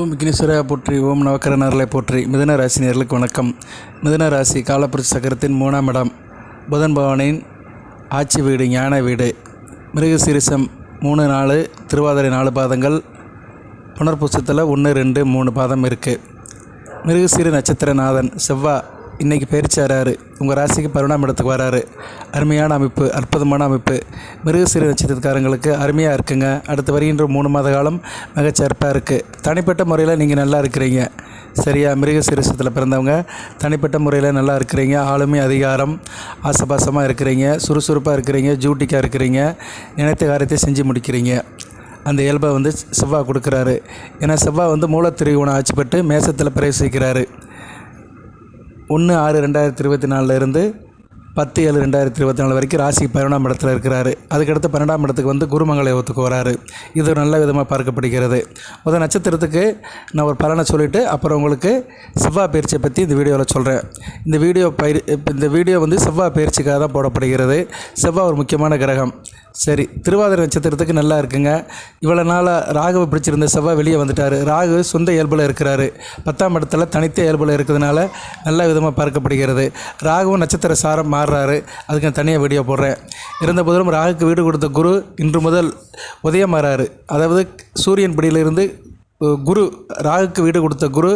ஓம் விக்னேஸ்வரா போற்றி ஓம் நவக்கரனர்களை போற்றி. மிதன ராசி நேர்களுக்கு வணக்கம். மிதன ராசி காலப்புரட்சி சக்கரத்தின் மூணாம் இடம். புதன் பவனின் ஆட்சி வீடு ஞான வீடு. மிருகசீரிசம் மூணு நாலு திருவாதிரை நாலு பாதங்கள். புனர்புசத்தில் ஒன்று ரெண்டு மூணு பாதம் இருக்குது மிருகசீரி நட்சத்திரநாதன் செவ்வா இன்றைக்கி பயிற்சி வராரு உங்கள் ராசிக்கு பரிணாம இடத்துக்கு வராரு. அருமையான அமைப்பு அற்புதமான அமைப்பு. மிருகசீர நட்சத்திரக்காரங்களுக்கு அருமையாக இருக்குங்க. அடுத்து வருகின்ற மூணு மாத காலம் மிகச்சிறப்பாக இருக்குது தனிப்பட்ட முறையில் நீங்கள் நல்லா இருக்கிறீங்க. சரியா? மிருகசீரசத்தில் பிறந்தவங்க தனிப்பட்ட முறையில் நல்லா இருக்கிறீங்க. ஆளுமை அதிகாரம் ஆசபாசமாக இருக்கிறீங்க. சுறுசுறுப்பாக இருக்கிறீங்க. ஜூட்டிக்காக இருக்கிறீங்க. நினைத்த காரியத்தை செஞ்சு முடிக்கிறீங்க. அந்த இயல்பை வந்து செவ்வாய் கொடுக்குறாரு. ஏன்னா செவ்வாய் வந்து மூலத்திரிகோணம் ஆட்சிப்பட்டு மேசத்தில் பிரவேசிக்கிறாரு. ஒன்று ஆறு ரெண்டாயிரத்தி இருபத்தி நாலுலேருந்து பத்து ஏழு ரெண்டாயிரத்தி இருபத்தி நாலு வரைக்கும் ராசி பன்னெண்டாம் இடத்துல இருக்கிறாரு. அதுக்கடுத்து பன்னெண்டாம் இடத்துக்கு வந்து குருமங்களை யோகத்துக்கு வராரு. இது நல்ல விதமாக பார்க்கப்படுகிறது. முதல் நட்சத்திரத்துக்கு நான் ஒரு பலனை சொல்லிவிட்டு அப்புறம் உங்களுக்கு செவ்வாய் பயிற்சியை பற்றி இந்த வீடியோவில் சொல்கிறேன் இந்த வீடியோ பயிர் இந்த வீடியோ வந்து செவ்வாய் பயிற்சிக்காக தான் போடப்படுகிறது. செவ்வாய் ஒரு முக்கியமான கிரகம். சரி திருவாதிரை நட்சத்திரத்துக்கு நல்லா இருக்குங்க. இவ்வளோ நாளாக ராகுவை பிடிச்சிருந்த செவ்வாய் வெளியே வந்துட்டார். ராகு சொந்த இயல்பில் இருக்கிறாரு. பத்தாம் இடத்துல தனித்த இயல்பில் இருக்கிறதுனால நல்ல விதமாக பார்க்கப்படுகிறது. ராகுவும் நட்சத்திர சாரம் மாறுறாரு. அதுக்கு நான் தனியாக வீடியோ போடுறேன். இருந்த போதிலும் ராகுக்கு வீடு கொடுத்த குரு இன்று முதல் உதயமாறாரு. அதாவது சூரியன் பிடியிலிருந்து குரு ராகுக்கு வீடு கொடுத்த குரு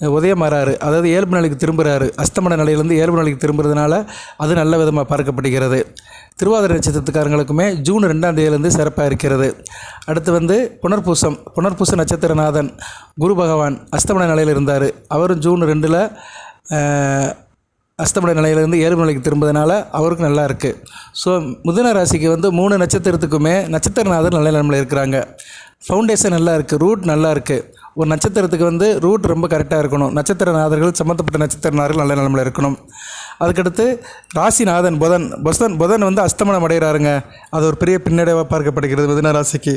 உதயமாறாரு. அதாவது இயல்பு நிலைக்கு திரும்புகிறாரு அஸ்தமன நிலையிலேருந்து இயல்பு நிலைக்கு திரும்புறதுனால அது நல்ல விதமாக பார்க்கப்படுகிறது. திருவாதிரை நட்சத்திரத்துக்காரங்களுக்குமே ஜூன் ரெண்டாம் தேதியிலேருந்து சிறப்பாக இருக்கிறது. அடுத்து வந்து புனர்பூசம். புனர்பூச நட்சத்திரநாதன் குரு பகவான் அஸ்தமன நிலையில் இருந்தார். அவரும் ஜூன் ரெண்டில் அஸ்தமன நிலையிலேருந்து ஏழு நிலைக்கு திரும்புறதுனால அவருக்கு நல்லா இருக்குது ஸோ முதன ராசிக்கு வந்து மூணு நட்சத்திரத்துக்குமே நட்சத்திரநாதர் நல்ல நிலைமையில் இருக்கிறாங்க. ஃபவுண்டேஷன் நல்லா இருக்குது ரூட் நல்லா இருக்குது ஒரு நட்சத்திரத்துக்கு வந்து ரூட் ரொம்ப கரெக்டாக இருக்கணும். நட்சத்திர நாதர்கள் சம்மந்தப்பட்ட நட்சத்திர நாதர்கள் நல்ல நிலமில் இருக்கணும். அதுக்கடுத்து ராசிநாதன் புதன். புதன் புதன் வந்து அஸ்தமனம் அடைகிறாருங்க. அது ஒரு பெரிய பின்னடைவாக பார்க்கப்படுகிறது மிதன ராசிக்கு.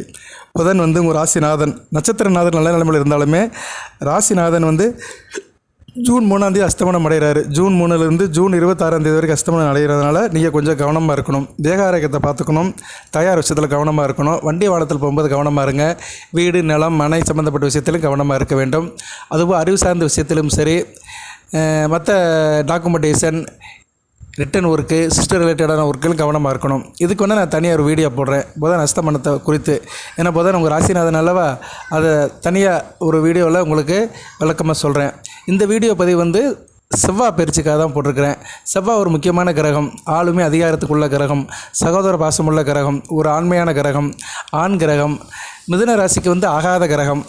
புதன் வந்து உங்கள் ராசிநாதன். நட்சத்திரநாதன் நல்ல நிலைமையில் இருந்தாலுமே ராசிநாதன் வந்து ஜூன் மூணாம் தேதி அஸ்தமனம் அடைகிறாரு. ஜூன் மூணுலேருந்து ஜூன் இருபத்தாறாம் தேதி வரைக்கும் அஸ்தமனம் அடைகிறதுனால நீங்கள் கொஞ்சம் கவனமாக இருக்கணும். தேக ஆரோக்கியத்தை பார்த்துக்கணும். தயார் விஷயத்தில் கவனமாக இருக்கணும். வண்டி வாகனத்தில் போகும்போது கவனமாக இருங்க. வீடு நிலம் மனை சம்மந்தப்பட்ட விஷயத்திலும் கவனமாக இருக்க வேண்டும். அதுபோல் அறிவு சார்ந்த விஷயத்திலும் சரி மற்ற டாக்குமெண்டேஷன் ரிட்டன் ஒர்க்கு சிஸ்டர் ரிலேட்டடான ஒர்க்குகள் கவனமாக இருக்கணும். இதுக்கு வந்து நான் தனியாக ஒரு வீடியோ போடுறேன். புதன் அஸ்தமனத்தை குறித்து. ஏன்னா புதன் உங்கள் ராசிநாதன் அல்லவா அதை தனியாக ஒரு வீடியோவில் உங்களுக்கு விளக்கமாக சொல்கிறேன் இந்த வீடியோ பதிவு வந்து செவ்வாய் பயிற்சிக்காக தான் போட்டிருக்கிறேன். செவ்வாய் ஒரு முக்கியமான கிரகம். ஆளுமே அதிகாரத்துக்குள்ள கிரகம். சகோதர பாசமுள்ள கிரகம். ஒரு ஆண்மையான கிரகம். ஆண் கிரகம். மிதுன ராசிக்கு வந்து ஆகாத கிரகம்.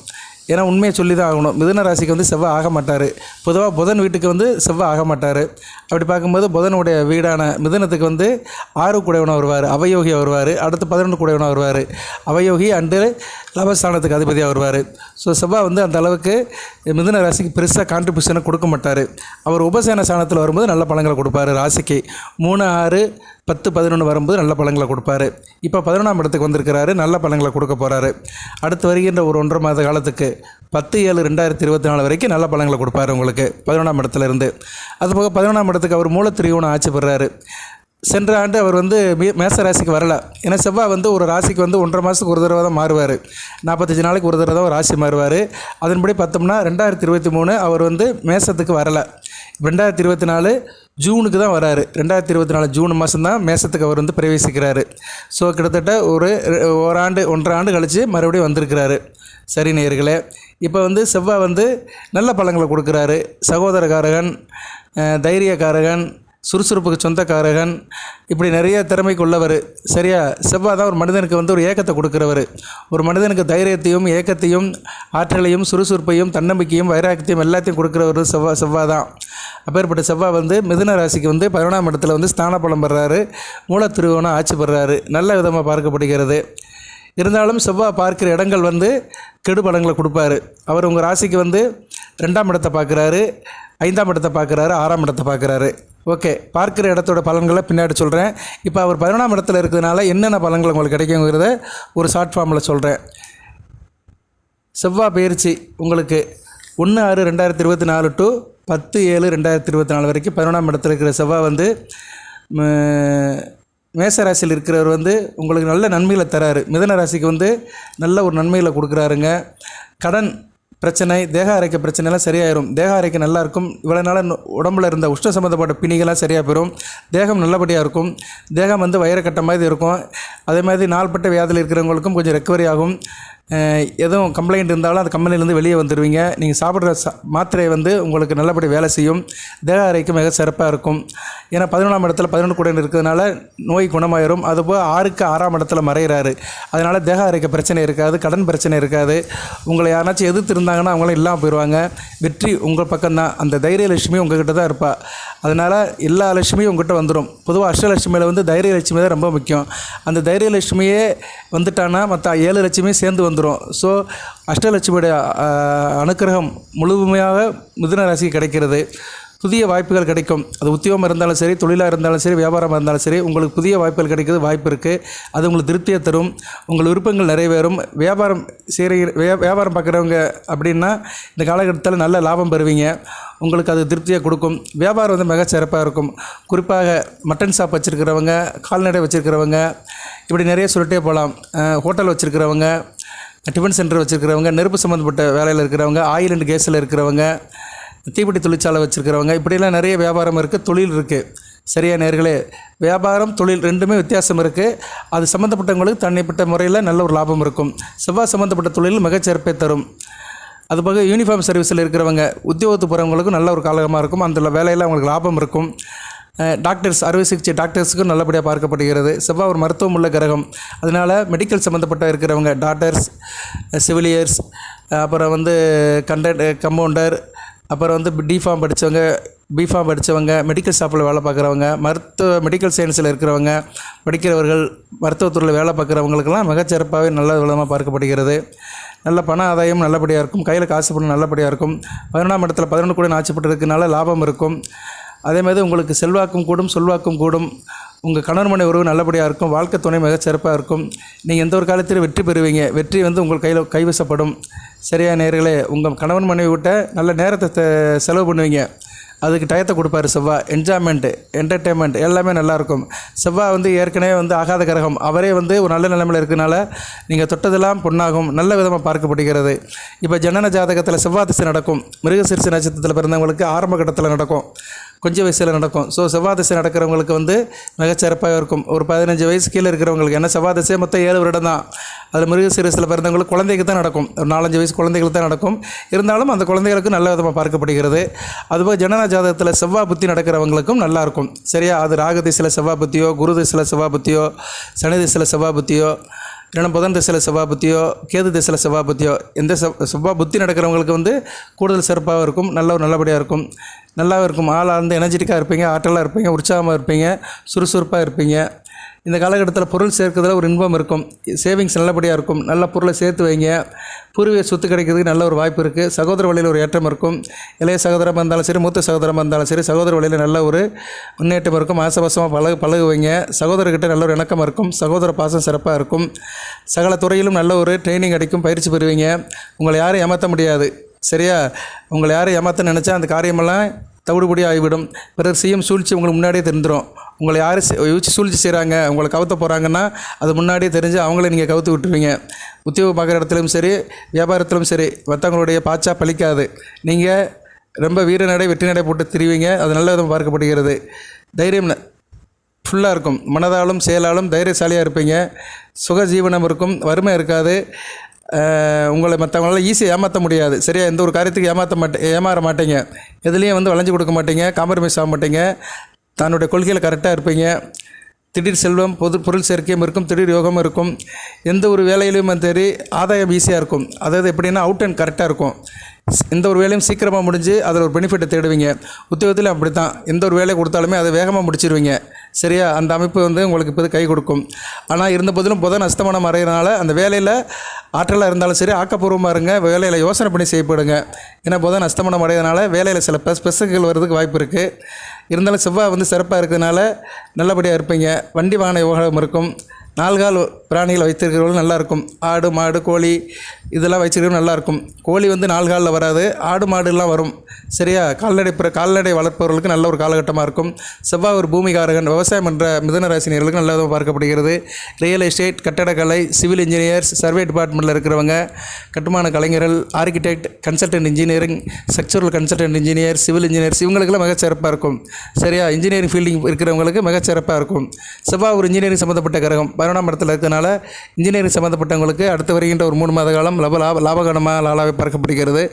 ஏன்னா உண்மையை சொல்லி தான் ஆகணும். மிதுன ராசிக்கு வந்து செவ்வாய் ஆக மாட்டார். பொதுவாக புதன் வீட்டுக்கு வந்து செவ்வாய் ஆக மாட்டார். அப்படி பார்க்கும்போது புதனுடைய வீடான மிதுனத்துக்கு வந்து ஆறு குடையவனாக வருவார் அவயோகி வருவார் அடுத்து பதினொன்று குடையவனாக வருவார். அவயோகி அண்டு லவஸ்தானத்துக்கு அதிபதியாக வருவார். ஸோ செவ்வாய் வந்து அந்த அளவுக்கு மிதுன ராசிக்கு பெருசாக கான்ட்ரிபியூஷனை கொடுக்க மாட்டார். அவர் உபசேன ஸ்தானத்தில் வரும்போது நல்ல பழங்களை கொடுப்பாரு ராசிக்கு. மூணு ஆறு பத்து பதினொன்று வரும்போது நல்ல பழங்களை கொடுப்பாரு. இப்போ பதினொன்றாம் இடத்துக்கு வந்திருக்கிறாரு நல்ல பழங்களை கொடுக்க போகிறாரு அடுத்து வருகின்ற ஒரு ஒன்றரை மாத காலத்துக்கு பத்து ஏழு ரெண்டாயிரத்தி இருபத்தி நாலு வரைக்கும் நல்ல பழங்களை கொடுப்பாரு உங்களுக்கு பதினொன்றாம் இடத்துல இருந்து அதுபோக பதினொன்றாம் இடத்துக்கு அவர் மூலத்திரியோணம் ஆட்சி பெறாரு. சென்ற ஆண்டு அவர் வந்து மே- மேச ராசிக்கு வரல. ஏன்னா செவ்வாய் வந்து ஒரு ராசிக்கு வந்து ஒன்றரை மாதத்துக்கு ஒரு தடவை தான் மாறுவார். நாற்பத்தஞ்சு நாளைக்கு ஒரு தடவை தான் ஒரு ராசி மாறுவார். அதன்படி பார்த்தோம்னா ரெண்டாயிரத்தி இருபத்தி மூணு அவர் வந்து மேசத்துக்கு வரலை. ரெண்டாயிரத்தி இருபத்தி நாலு ஜூனுக்கு தான் வராரு. ரெண்டாயிரத்தி இருபத்தி நாலு ஜூன் மாதம் தான் மேசத்துக்கு அவர் வந்து பிரவேசிக்கிறாரு. ஸோ கிட்டத்தட்ட ஒரு ஓராண்டு ஒன்றரை ஆண்டு கழித்து மறுபடியும் வந்திருக்கிறாரு. சரி நேயர்களே இப்போ வந்து செவ்வாய் வந்து நல்ல பழங்களை கொடுக்குறாரு. சகோதரகாரகன் தைரியக்காரகன் சுறுசுறுப்புக்கு சொந்தக்காரகன். இப்படி நிறைய திறமைக்கு உள்ளவர் சரியா? செவ்வாய் தான் ஒரு மனிதனுக்கு வந்து ஒரு ஏக்கத்தை கொடுக்குறவர். ஒரு மனிதனுக்கு தைரியத்தையும் ஏக்கத்தையும் ஆற்றலையும் சுறுசுறுப்பையும் தன்னம்பிக்கையும் வைராக்கியத்தையும் எல்லாத்தையும் கொடுக்குறவர் செவ்வாய் செவ்வாய் தான். அப்பேற்பட்ட செவ்வாய் வந்து மிதுன ராசிக்கு வந்து பதினொன்றாம் இடத்துல வந்து ஸ்தான பலம் பெறாரு. மூலத்திருவோணம் ஆட்சி பெறாரு. நல்ல விதமாக பார்க்கப்படுகிறது. இருந்தாலும் செவ்வாய் பார்க்கிற இடங்கள் வந்து கெடுபலங்களை கொடுப்பாரு. அவர் உங்கள் ராசிக்கு வந்து ரெண்டாம் இடத்தை பார்க்குறாரு ஐந்தாம் இடத்தை பார்க்குறாரு ஆறாம் இடத்தை பார்க்குறாரு. ஓகே பார்க்குற இடத்தோட பலன்களை பின்னாடி சொல்கிறேன் இப்போ அவர் பதினொன்றாம் இடத்துல இருக்கிறதுனால என்னென்ன பலன்கள் உங்களுக்கு கிடைக்குங்கிறத ஒரு ஷார்ட் ஃபார்மில் சொல்கிறேன் செவ்வாய் பயிற்சி உங்களுக்கு ஒன்று ஆறு ரெண்டாயிரத்தி இருபத்தி நாலு டு பத்து ஏழு ரெண்டாயிரத்தி இருபத்தி நாலு வரைக்கும் பதினொன்றாம் இடத்துல இருக்கிற செவ்வாய் வந்து மேசராசியில் மேச ராசியில் இருக்கிறவர் வந்து உங்களுக்கு நல்ல நன்மைகளை தராரு. மிதன ராசிக்கு வந்து நல்ல ஒரு நன்மையில் கொடுக்குறாருங்க. கடன் பிரச்சனை தேக ஆரோக்கிய பிரச்சனைலாம் சரியாயிரும். தேக அரைக்க நல்லா இருக்கும் இவ்வளோ நாளாக உடம்புல இருந்த உஷ்ண சம்மந்தப்பட்ட பிணிகள்லாம் சரியாக போயிடும் தேகம் நல்லபடியாக இருக்கும். தேகம் வந்து வயிறு கட்ட மாதிரி இருக்கும். அதே மாதிரி நாள்பட்ட வியாதியில் இருக்கிறவங்களுக்கும் கொஞ்சம் ரெக்கவரி ஆகும். எதுவும் கம்ப்ளைண்ட் இருந்தாலும் அந்த கம்பெனிலேருந்து வெளியே வந்துடுவீங்க நீங்கள் சாப்பிட்ற சா மாத்திரை வந்து உங்களுக்கு நல்லபடி வேலை செய்யும். தேக ஆரோக்கியம் மிக சிறப்பாக இருக்கும். ஏன்னா பதினொன்றாம் இடத்துல பதினொன்று கூட இருக்கிறதுனால நோய் குணமாயிரும். அதுபோல் ஆறுக்கு ஆறாம் இடத்துல மறைகிறாரு அதனால் தேக ஆரோக்கிய பிரச்சனை இருக்காது கடன் பிரச்சனை இருக்காது. உங்களை யாராச்சும் எதிர்த்து இருந்தாங்கன்னா அவங்களும் இல்லாமல் போயிடுவாங்க வெற்றி உங்கள் பக்கம்தான். அந்த தைரியலட்சுமி உங்ககிட்ட தான் இருப்பாள் அதனால் எல்லா லட்சுமியும் உங்கள்கிட்ட வந்துடும் பொதுவாக அஷ்டலட்சுமியில் வந்து தைரிய லட்சுமி தான் ரொம்ப முக்கியம். அந்த தைரிய லட்சுமியே வந்துட்டான்னா மற்ற ஏழு லட்சுமியும் சேர்ந்து வந்துடும் ஸோ அஷ்டலட்சுமியுடைய அனுக்கிரகம் முழுமையாக மிதுன ராசிக்கு கிடைக்கிறது. புதிய வாய்ப்புகள் கிடைக்கும். அது உத்தியோகம் இருந்தாலும் சரி தொழிலாக இருந்தாலும் சரி வியாபாரமாக இருந்தாலும் சரி உங்களுக்கு புதிய வாய்ப்புகள் கிடைக்கிறது வாய்ப்பு இருக்குது அது உங்களுக்கு திருப்தியை தரும். உங்கள் விருப்பங்கள் நிறைவேறும். வியாபாரம் செய்கிற வியா வியாபாரம் பார்க்குறவங்க அப்படின்னா இந்த காலகட்டத்தில் நல்ல லாபம் பெறுவீங்க. உங்களுக்கு அது திருப்தியை கொடுக்கும். வியாபாரம் வந்து மிக சிறப்பாக இருக்கும். குறிப்பாக மட்டன் ஷாப் வச்சுருக்கிறவங்க கால்நடை வச்சுருக்கிறவங்க இப்படி நிறைய சொல்லிட்டே போகலாம். ஹோட்டல் வச்சுருக்கிறவங்க டிஃபன் சென்டர் வச்சுருக்கிறவங்க நெருப்பு சம்மந்தப்பட்ட வேலையில் இருக்கிறவங்க ஆயில் அண்ட் கேஸில் இருக்கிறவங்க தீப்பெட்டி தொழிற்சாலை வச்சுருக்கிறவங்க. இப்படிலாம் நிறைய வியாபாரம் இருக்குது தொழில் இருக்குது சரியா நேர்களே வியாபாரம் தொழில் ரெண்டுமே வித்தியாசம் இருக்குது அது சம்மந்தப்பட்டவங்களுக்கு தனிப்பட்ட முறையில் நல்ல ஒரு லாபம் இருக்கும். செவ்வாய் சம்மந்தப்பட்ட தொழில் மிகச்சிறப்பை தரும். அதுபோக யூனிஃபார்ம் சர்வீஸில் இருக்கிறவங்க உத்தியோகத்து போகிறவங்களுக்கும் நல்ல ஒரு காலகமாக இருக்கும். அந்த வேலையில் அவங்களுக்கு லாபம் இருக்கும். டாக்டர்ஸ் அறுவை சிகிச்சை டாக்டர்ஸுக்கும் நல்லபடியாக பார்க்கப்படுகிறது. செவ்வாய் ஒரு மருத்துவம் உள்ள கிரகம். அதனால் மெடிக்கல் சம்மந்தப்பட்ட இருக்கிறவங்க டாக்டர்ஸ் சிவிலியர்ஸ் அப்புறம் வந்து கண்ட கம்பவுண்டர் அப்புறம் வந்து டிஃபார்ம் படித்தவங்க பிஃபார்ம் படித்தவங்க மெடிக்கல் ஷாப்பில் வேலை பார்க்குறவங்க மருத்துவ மெடிக்கல் சயின்ஸில் இருக்கிறவங்க படிக்கிறவர்கள் மருத்துவத்துறையில் வேலை பார்க்குறவங்களுக்கெல்லாம் மிகச்சிறப்பாகவே நல்ல விதமாக பார்க்கப்படுகிறது. நல்ல பண ஆதாயம் நல்லபடியாக இருக்கும். கையில் காசு பணம் நல்லபடியாக இருக்கும். பதினொன்றாம் இடத்துல பதினொன்று கூட ஆட்சிப்பட்டு இருக்கனால லாபம் இருக்கும். அதேமாதிரி உங்களுக்கு செல்வாக்கும் கூடும் சொல்வாக்கும் கூடும். உங்கள் கணவன் மனை உறவு நல்லபடியாக இருக்கும். வாழ்க்கை துணை மிகச்சிறப்பாக இருக்கும். நீங்கள் எந்த ஒரு காலத்திலும் வெற்றி பெறுவீங்க. வெற்றி வந்து உங்கள் கையில் கைவசப்படும். சரியா நேர்களே உங்கள் கணவன் மனைவி விட்ட நல்ல நேரத்தை செலவு பண்ணுவீங்க. அதுக்கு டயத்தை கொடுப்பாரு செவ்வாய் என்ஜாய்மெண்ட்டு என்டர்டெயின்மெண்ட் எல்லாமே நல்லாயிருக்கும். செவ்வாய் வந்து ஏற்கனவே வந்து ஆகாத கிரகம். அவரே வந்து ஒரு நல்ல நிலைமையில் இருக்கனால நீங்கள் தொட்டதெல்லாம் பொண்ணாகும் நல்ல விதமாக பார்க்கப்படுகிறது. இப்போ ஜனன ஜாதகத்தில் செவ்வாய் திசை நடக்கும். மிருகசிரிசி நட்சத்திரத்தில் பிறந்தவங்களுக்கு ஆரம்ப கட்டத்தில் நடக்கும். கொஞ்சம் வயசில் நடக்கும். ஸோ செவ்வாய் திசை நடக்கிறவங்களுக்கு வந்து மிகச்சிறப்பாக இருக்கும். ஒரு பதினஞ்சு வயசு கீழே இருக்கிறவங்களுக்கு ஏன்னா செவ்வாய் திசை மொத்தம் ஏழு வருடம் தான். அது மிருகசீரிசில் பிறந்தவங்களுக்கு குழந்தைக்கு தான் நடக்கும். ஒரு நாலஞ்சு வயசு குழந்தைகளுக்கு தான் நடக்கும். இருந்தாலும் அந்த குழந்தைகளுக்கு நல்ல விதமாக பார்க்கப்படுகிறது. அதுபோல் ஜனன ஜாதகத்தில் செவ்வாய் புத்தி நடக்கிறவங்களுக்கும் நல்லாயிருக்கும் சரியா? அது ராகு திசையில் செவ்வாய் புத்தியோ குரு திசையில் செவ்வாய் புத்தியோ சனி திசையில் செவ்வாய் புத்தியோ இல்லைன்னா புதன் திசையில் செவ்வாய் புத்தியோ கேது திசையில் செவ்வாய் புத்தியோ எந்த செவ்வாய் புத்தி நடக்கிறவங்களுக்கு வந்து கூடுதல் சிறப்பாக இருக்கும் நல்ல ஒரு நல்லபடியாக இருக்கும். நல்லாவும் இருக்கும். ஆளாக இருந்து எனர்ஜெட்டிக்காக இருப்பீங்க ஆற்றலாக இருப்பீங்க உற்சாகமாக இருப்பீங்க சுறுசுறுப்பாக இருப்பீங்க. இந்த காலகட்டத்தில் பொருள் சேர்க்கிறதுல ஒரு இன்பம் இருக்கும். சேவிங்ஸ் நல்லபடியாக இருக்கும். நல்ல பொருளை சேர்த்து வைங்க. பூர்வீக சொத்து கிடைக்கிறதுக்கு நல்ல ஒரு வாய்ப்பு இருக்குது சகோதர வழியில் ஒரு ஏற்றம் இருக்கும். இளைய சகோதரமாக இருந்தாலும் சரி மூத்த சகோதரமாக இருந்தாலும் சரி சகோதர வழியில் நல்ல ஒரு முன்னேற்றம் இருக்கும். ஆசபாசமாக பழகு பழகுவீங்க சகோதரர்கிட்ட நல்ல ஒரு இணக்கம் இருக்கும். சகோதர பாசம் சிறப்பாக இருக்கும். சகல துறையிலும் நல்ல ஒரு ட்ரைனிங் கிடைக்கும். பயிற்சி பெறுவீங்க. உங்களை யாரும் ஏமாற்ற முடியாது. சரியா? உங்களை யாரும் ஏமாற்ற நினச்சா அந்த காரியமெல்லாம் தவிடுபடி ஆகிவிடும். பிறர் செய்யும் சூழ்ச்சி உங்களுக்கு முன்னாடியே தெரிஞ்சிடும் உங்களை யார் யோசிச்சு சூழ்ச்சி செய்கிறாங்க உங்களை கவுத்த போகிறாங்கன்னா அது முன்னாடியே தெரிஞ்சு அவங்கள நீங்கள் கவுத்து விட்டுருவீங்க. உத்தியோகம் பார்க்குற இடத்துலையும் சரி வியாபாரத்திலும் சரி மற்றவங்களுடைய பாச்சா பழிக்காது. நீங்கள் ரொம்ப வீர நடை வெற்றி நடை போட்டு திரிவீங்க அது நல்ல விதமாக பார்க்கப்படுகிறது. தைரியம் ந- ஃபுல்லாக இருக்கும். மனதாலும் செயலாலும் தைரியசாலியாக இருப்பீங்க. சுக ஜீவனம் இருக்கும் வறுமை இருக்காது. உங்களை மற்றவங்களால ஈஸியாக ஏமாற்ற முடியாது. சரியா? எந்த ஒரு காரியத்துக்கு ஏமாற்ற மாட்டே ஏமாற மாட்டீங்க. எதுலேயும் வந்து வளைஞ்சு கொடுக்க மாட்டீங்க காம்ப்ரமைஸ் ஆக மாட்டீங்க. தன்னுடைய கொள்கையில் கரெக்டாக இருப்பீங்க. திடீர் செல்வம் பொது பொருள் சேர்க்கையும் இருக்கும் திடீர் யோகமும் இருக்கும். எந்த ஒரு வேலையிலையும் சரி ஆதாயம் ஈஸியாக இருக்கும். அதாவது எப்படின்னா அவுட் அண்ட் கரெக்டாக இருக்கும். எந்த ஒரு வேலையும் சீக்கிரமாக முடிஞ்சு அதில் ஒரு பெனிஃபிட்டை தேடுவீங்க. உத்தியோகத்தில் அப்படி தான் எந்த ஒரு வேலையை கொடுத்தாலுமே அதை வேகமாக முடிச்சிருவீங்க. சரியா? அந்த அமைப்பு வந்து உங்களுக்கு இப்போ கை கொடுக்கும். ஆனால் இருந்த போதிலும் புதன் அஸ்தமனம் அறையினால அந்த வேலையில் ஆற்றலாக இருந்தாலும் சரி ஆக்கப்பூர்வமாக இருங்க வேலையில் யோசனை பண்ணி செய்யப்படுங்க ஏன்னா புதன் அஸ்தமனம் அடையிறதுனால வேலையில் சில பெஸ் பெசகுகள் வர்றதுக்கு வாய்ப்பு இருக்குது இருந்தாலும் செவ்வாய் வந்து சிறப்பாக இருக்கிறதுனால நல்லபடியாக இருப்பீங்க. வண்டி வாகன யோகம் இருக்கும். நால்கால் பிராணிகளை வைத்திருக்கிறவர்கள் நல்லாயிருக்கும். ஆடு மாடு கோழி இதெல்லாம் வச்சிருக்கிறது நல்லாயிருக்கும். கோழி வந்து நாலு காலில் வராது. ஆடு மாடுலாம் வரும். சரியா? கால்நடை பிற கால்நடை வளர்ப்பவர்களுக்கு நல்ல ஒரு காலகட்டமாக இருக்கும். செவ்வாய் ஒரு பூமிகாரகன். விவசாயம் என்ற மிதனராசினியர்களுக்கு நல்ல விதமாக பார்க்கப்படுகிறது. ரியல் எஸ்டேட் கட்டடக்கலை சிவில் இன்ஜினியர்ஸ் சர்வே டிபார்ட்மெண்ட்டில் இருக்கிறவங்க கட்டுமான கலைஞர்கள் architect consultant engineering structural consultant engineer civil engineers இவங்களுக்கெல்லாம் மிகச்சிறப்பாக இருக்கும். சரியா? இன்ஜினியரிங் ஃபீல்டிங் இருக்கிறவங்களுக்கு மிகச்சிறப்பாக இருக்கும். செவ்வாய் ஒரு இன்ஜினியரிங் சம்மந்தப்பட்ட கிரகம். பதினொன்றாம் இடத்துல இருக்கிறனால இன்ஜினியரிங் சம்மந்தப்பட்டவங்களுக்கு அடுத்து வருகின்ற ஒரு மூணு மாத காலம் லப லாப லாபகரமாக லாலாவை பார்க்கப்படுகிறது.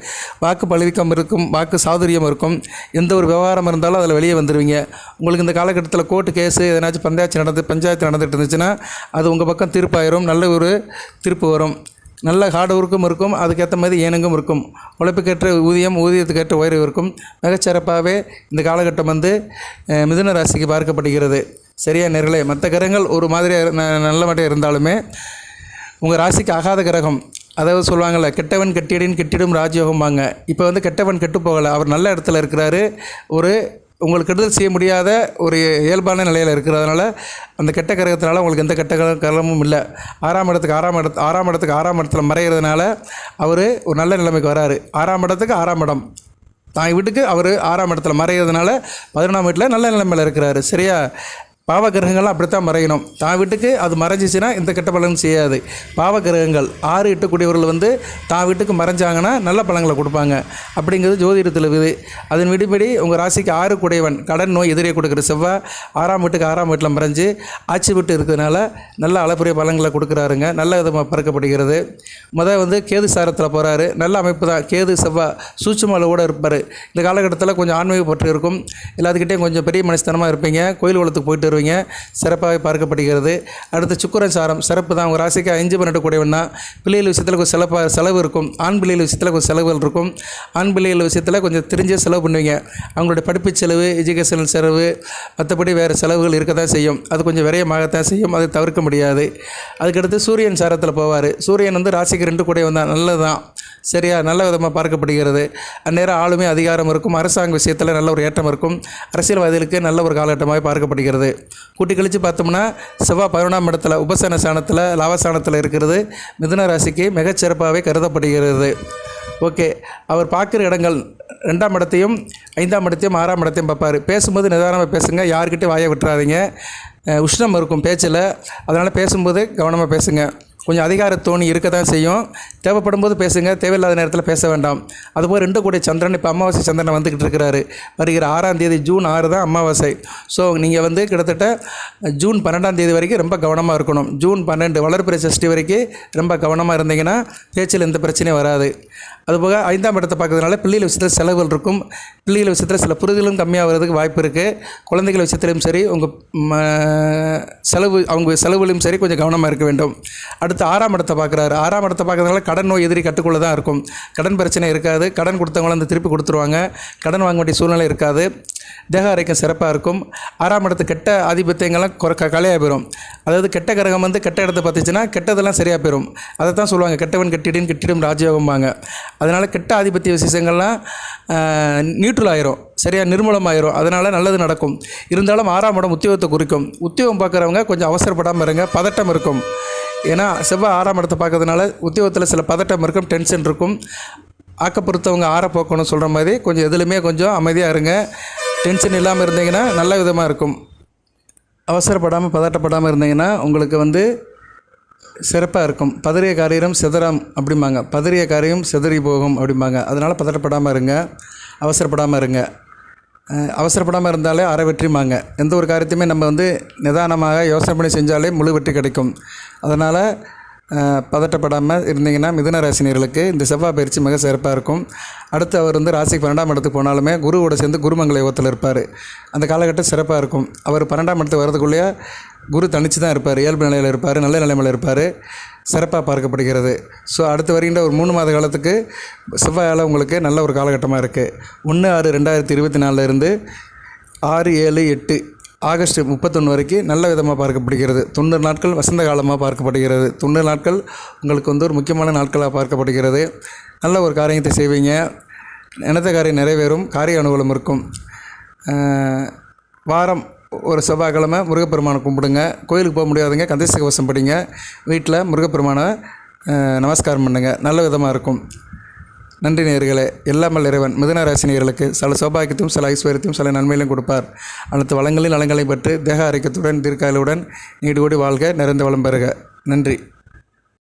வாக்கு பழுவிக்கம் இருக்கும் வாக்கு சாதுரியம் இருக்கும். எந்த ஒரு விவகாரம் இருந்தாலும் அதில் வெளியே வந்துடுவீங்க உங்களுக்கு இந்த காலகட்டத்தில் கோர்ட்டு கேஸு எதனாச்சும் பஞ்சாயத்து நடந்து பஞ்சாயத்து நடந்துட்டு இருந்துச்சுன்னா அது உங்கள் பக்கம் தீர்ப்பாயிரும். நல்ல ஒரு தீர்ப்பு வரும். நல்ல ஹார்ட் ஒர்க்கும் இருக்கும். அதுக்கேற்ற மாதிரி ஏனங்கும் இருக்கும். உழைப்புக்கேற்ற ஊதியம் ஊதியத்துக்கேற்ற உயர்வு இருக்கும். மிகச்சிறப்பாகவே இந்த காலகட்டம் வந்து மிதுன ராசிக்கு பார்க்கப்படுகிறது. சரியா நேர்களே மற்ற கிரகங்கள் ஒரு மாதிரியாக நல்ல மட்டும் இருந்தாலுமே உங்கள் ராசிக்கு ஆகாத கிரகம் அதாவது சொல்லுவாங்கள்ல கெட்டவன் கெட்டிடின் கெட்டிடும் ராஜயோகம்பாங்க. இப்போ வந்து கெட்டவன் கெட்டு போகலை அவர் நல்ல இடத்துல இருக்கிறாரு ஒரு உங்களுக்கு கெடுதல் செய்ய முடியாத ஒரு இயல்பான நிலையில் இருக்கிறதுனால அந்த கெட்ட கிரகத்தினால உங்களுக்கு எந்த கெட்ட கிரகமும் இல்லை. ஆறாம் இடத்துக்கு ஆறாம் இடத்து ஆறாம் இடத்துக்கு ஆறாம் இடத்துல மறைகிறதுனால அவர் ஒரு நல்ல நிலைமைக்கு வராரு. ஆறாம் இடத்துக்கு ஆறாம் இடம். தான் வீட்டுக்கு அவர் ஆறாம் இடத்துல மறைகிறதுனால பதினொன்றாம் வீட்டில் நல்ல நிலைமையில் இருக்கிறாரு. சரியா? பாவ கிரகங்கள்லாம் அப்படித்தான் மறையணும். தான் வீட்டுக்கு அது மறைஞ்சிச்சுன்னா இந்த கெட்ட பலன் செய்யாது. பாவ கிரகங்கள் ஆறு எட்டுக்கூடியவர்கள் வந்து தான் வீட்டுக்கு மறைஞ்சாங்கன்னா நல்ல பலன்களை கொடுப்பாங்க. அப்படிங்கிறது ஜோதிடத்தில் இருக்குது. அதன் விடுபடி உங்கள் ராசிக்கு ஆறு கூடையவன் கடன் நோய் எதிரே கொடுக்குற செவ்வாய் ஆறாம் வீட்டுக்கு ஆறாம் வீட்டில் மறைஞ்சு ஆட்சி விட்டு இருக்கிறதுனால நல்ல அளப்புரிய பலன்களை கொடுக்குறாருங்க. நல்ல விதமாக பறக்கப்படுகிறது. முதல் வந்து கேது சாரத்தில் போகிறாரு நல்ல அமைப்பு தான். கேது செவ்வாய் சூட்சுமல கூட இருப்பார். இந்த காலகட்டத்தில் கொஞ்சம் ஆன்மீக பற்று இருக்கும். எல்லாத்துக்கிட்டையும் கொஞ்சம் பெரிய மனஸ்தனமாக இருப்பீங்க. கோயில் குளத்துக்கு போயிட்டு வருவீங்க சிறப்பாக பார்க்கப்படுகிறது. அடுத்து சுக்கிரன் சாரம் சிறப்பு தான். உங்கள் ராசிக்கு அஞ்சு பன்னெண்டு கூடியவன் தான். பிள்ளைகள் விஷயத்தில் கொஞ்சம் செலப்பாக செலவு இருக்கும். ஆண் பிள்ளைகள் விஷயத்தில் கொஞ்சம் செலவுகள் இருக்கும். ஆண் பிள்ளைகள் விஷயத்தில் கொஞ்சம் தெரிஞ்சே செலவு பண்ணுவீங்க. அவங்களோட படிப்பு செலவு எஜுகேஷனல் செலவு மற்றபடி வேறு செலவுகள் இருக்க தான் செய்யும். அது கொஞ்சம் விரயமாகத்தான் செய்யும். அதை தவிர்க்க முடியாது. அதுக்கடுத்து சூரியன் சாரத்தில் போவார். சூரியன் வந்து ராசிக்கு ரெண்டு கூடியவன் தான். நல்லது தான் சரியா? நல்ல விதமாக பார்க்கப்படுகிறது. அந்நேரம் ஆளுமே அதிகாரம் இருக்கும். அரசாங்க விஷயத்தில் நல்ல ஒரு ஏற்றம் இருக்கும். அரசியல்வாதிகளுக்கு நல்ல ஒரு காலகட்டமாக பார்க்கப்படுகிறது. கூட்டி கழித்து பார்த்தோம்னா செவ்வாய் பதினொன்றாம் இடத்துல உபசன சாணத்தில் லாபஸ்தானத்தில் இருக்கிறது. மிதுன ராசிக்கு மிகச்சிறப்பாகவே கருதப்படுகிறது. ஓகே. அவர் பார்க்குற இடங்கள் ரெண்டாம் இடத்தையும் ஐந்தாம் இடத்தையும் ஆறாம் இடத்தையும் பார்ப்பார். பேசும்போது நிதானமாக பேசுங்க. யார்கிட்டையும் வாயை விட்டுறாதீங்க. உஷ்ணம் இருக்கும் பேச்சில். அதனால் பேசும்போது கவனமாக பேசுங்க. கொஞ்சம் அதிகார தோணி இருக்க தான் செய்யும். தேவைப்படும் போது பேசுங்க தேவையில்லாத நேரத்தில் பேச வேண்டாம். அதுபோல் ரெண்டு கூடிய சந்திரன் இப்போ அமாவாசை சந்திரன் வந்துக்கிட்டு இருக்கிறாரு. வருகிற ஆறாம் தேதி ஜூன் ஆறு தான் அமாவாசை. ஸோ நீங்கள் வந்து கிட்டத்தட்ட ஜூன் பன்னெண்டாம் தேதி வரைக்கும் ரொம்ப கவனமாக இருக்கணும். ஜூன் பன்னெண்டு வளர்ப்பிற சஷ்டி வரைக்கும் ரொம்ப கவனமாக இருந்தீங்கன்னா பேச்சில் எந்த பிரச்சனையும் வராது. அதுபோக ஐந்தாம் இடத்தை பார்க்கறதுனால பிள்ளைகள் விஷயத்தில் செலவுகள் இருக்கும். பிள்ளைகள் விஷயத்தில் சில புரிதலும் கம்மியாகிறதுக்கு வாய்ப்பு இருக்குது குழந்தைகள் விஷயத்திலும் சரி உங்கள் செலவு அவங்க செலவுலையும் சரி கொஞ்சம் கவனமாக இருக்க வேண்டும். அடுத்து ஆறாம் இடத்தை பார்க்குறாரு. ஆறாம் இடத்தை பார்க்கறதுனால கடன் நோய் எதிரி கட்டுக்குள்ளே தான் இருக்கும். கடன் பிரச்சனை இருக்காது. கடன் கொடுத்தவங்களும் அந்த திருப்பி கொடுத்துருவாங்க. கடன் வாங்க வேண்டிய சூழ்நிலை இருக்காது. தேக ஆரோக்கியம் சிறப்பாக இருக்கும். ஆறாம் இடத்து கெட்ட ஆதிபத்தியங்கள்லாம் குறை க கலையாக போயிடும் அதாவது கெட்ட கிரகம் வந்து கெட்ட இடத்த பார்த்துச்சுன்னா கெட்டதெல்லாம் சரியாக போயிடும் அதை தான் சொல்லுவாங்க கெட்டவன் கெட்டிடின் கெட்டிடும் ராஜயோகம்பாங்க. அதனால் கெட்ட ஆதிபத்திய விசேஷங்கள்லாம் நியூட்ரல் ஆயிரும். சரியாக நிர்மூலமாயிரும். அதனால் நல்லது நடக்கும். இருந்தாலும் ஆறாம் இடம் உத்தியோகத்தை குறிக்கும். உத்தியோகம் பார்க்குறவங்க கொஞ்சம் அவசரப்படாமல் இருங்க. பதட்டம் இருக்கும். ஏன்னா செவ்வாய் ஆறாம் இடத்தை பார்க்கறதுனால உத்தியோகத்தில் சில பதட்டம் இருக்கும் டென்ஷன் இருக்கும். ஆக்கப்பொறுத்தவங்க ஆற போக்கணும்னு சொல்கிற மாதிரி கொஞ்சம் எதுலையுமே கொஞ்சம் அமைதியாக இருங்க. டென்ஷன் இல்லாமல் இருந்தீங்கன்னா நல்ல விதமாக இருக்கும். அவசரப்படாமல் பதட்டப்படாமல் இருந்தீங்கன்னா உங்களுக்கு வந்து சிறப்பாக இருக்கும். பதறிய காரியம் சிதறாம் அப்படிம்பாங்க. பதறிய காரியம் சிதறி போகும் அப்படிம்பாங்க. அதனால் பதட்டப்படாமல் இருங்க. அவசரப்படாமல் இருங்க. அவசரப்படாமல் இருந்தாலே அரை வெற்றிமாங்க எந்த ஒரு காரியத்தையுமே நம்ம வந்து நிதானமாக யோசனை பண்ணி செஞ்சாலே முழு வெற்றி கிடைக்கும். அதனால் பதட்டப்படாமல் இருந்தீங்கன்னா மிதுன ராசினியர்களுக்கு இந்த செவ்வாய் பயிற்சி மிக சிறப்பாக இருக்கும். அடுத்து அவர் வந்து ராசிக்கு பன்னெண்டாம் இடத்துக்கு போனாலுமே குருவோட சேர்ந்து குருமங்கல யோகத்தில் இருப்பார். அந்த காலகட்டம் சிறப்பாக இருக்கும். அவர் பன்னெண்டாம் இடத்துக்கு வரதுக்குள்ளேயே குரு தனிச்சு தான் இருப்பார். இயல்பு நிலையில் இருப்பார். நல்ல நிலைமையில் இருப்பார். சிறப்பாக பார்க்கப்படுகிறது. ஸோ அடுத்து வருகின்ற ஒரு மூணு மாத காலத்துக்கு செவ்வாயால் உங்களுக்கு நல்ல ஒரு காலகட்டமாக இருக்குது ஒன்று ஆறு ரெண்டாயிரத்தி இருபத்தி நாலில் இருந்து ஆறு ஏழு எட்டு ஆகஸ்ட் முப்பத்தொன்று வரைக்கும் நல்ல விதமாக பார்க்கப்படுகிறது. தொண்ணூறு நாட்கள் வசந்த காலமாக பார்க்கப்படுகிறது. தொண்ணூறு நாட்கள் உங்களுக்கு வந்து ஒரு முக்கியமான நாட்களாக பார்க்கப்படுகிறது. நல்ல ஒரு காரியத்தை செய்வீங்க. நினைத்த காரியம் நிறைவேறும். காரிய அனுகூலம் இருக்கும். வாரம் ஒரு செவ்வாய்க்கிழமை முருகப்பெருமானை கும்பிடுங்க. கோயிலுக்கு போக முடியாதுங்க கந்தசிகவசம் படிங்க. வீட்டில் முருகப்பெருமானை நமஸ்காரம் பண்ணுங்கள் நல்ல விதமாக இருக்கும். நன்றி நேர்களே எல்லாமல் இறைவன். மிதன ராசினியர்களுக்கு சில சௌபாகியத்தையும் சில ஐஸ்வர்யத்தையும் சில நன்மைகளையும் கொடுப்பார். அனைத்து வளங்களின் நலங்களை பெற்று தேக ஆரோக்கியத்துடன் தீர்க்காயலுடன் நீடுகூடி வாழ்க நிறைந்த வளம் பெறுக. நன்றி.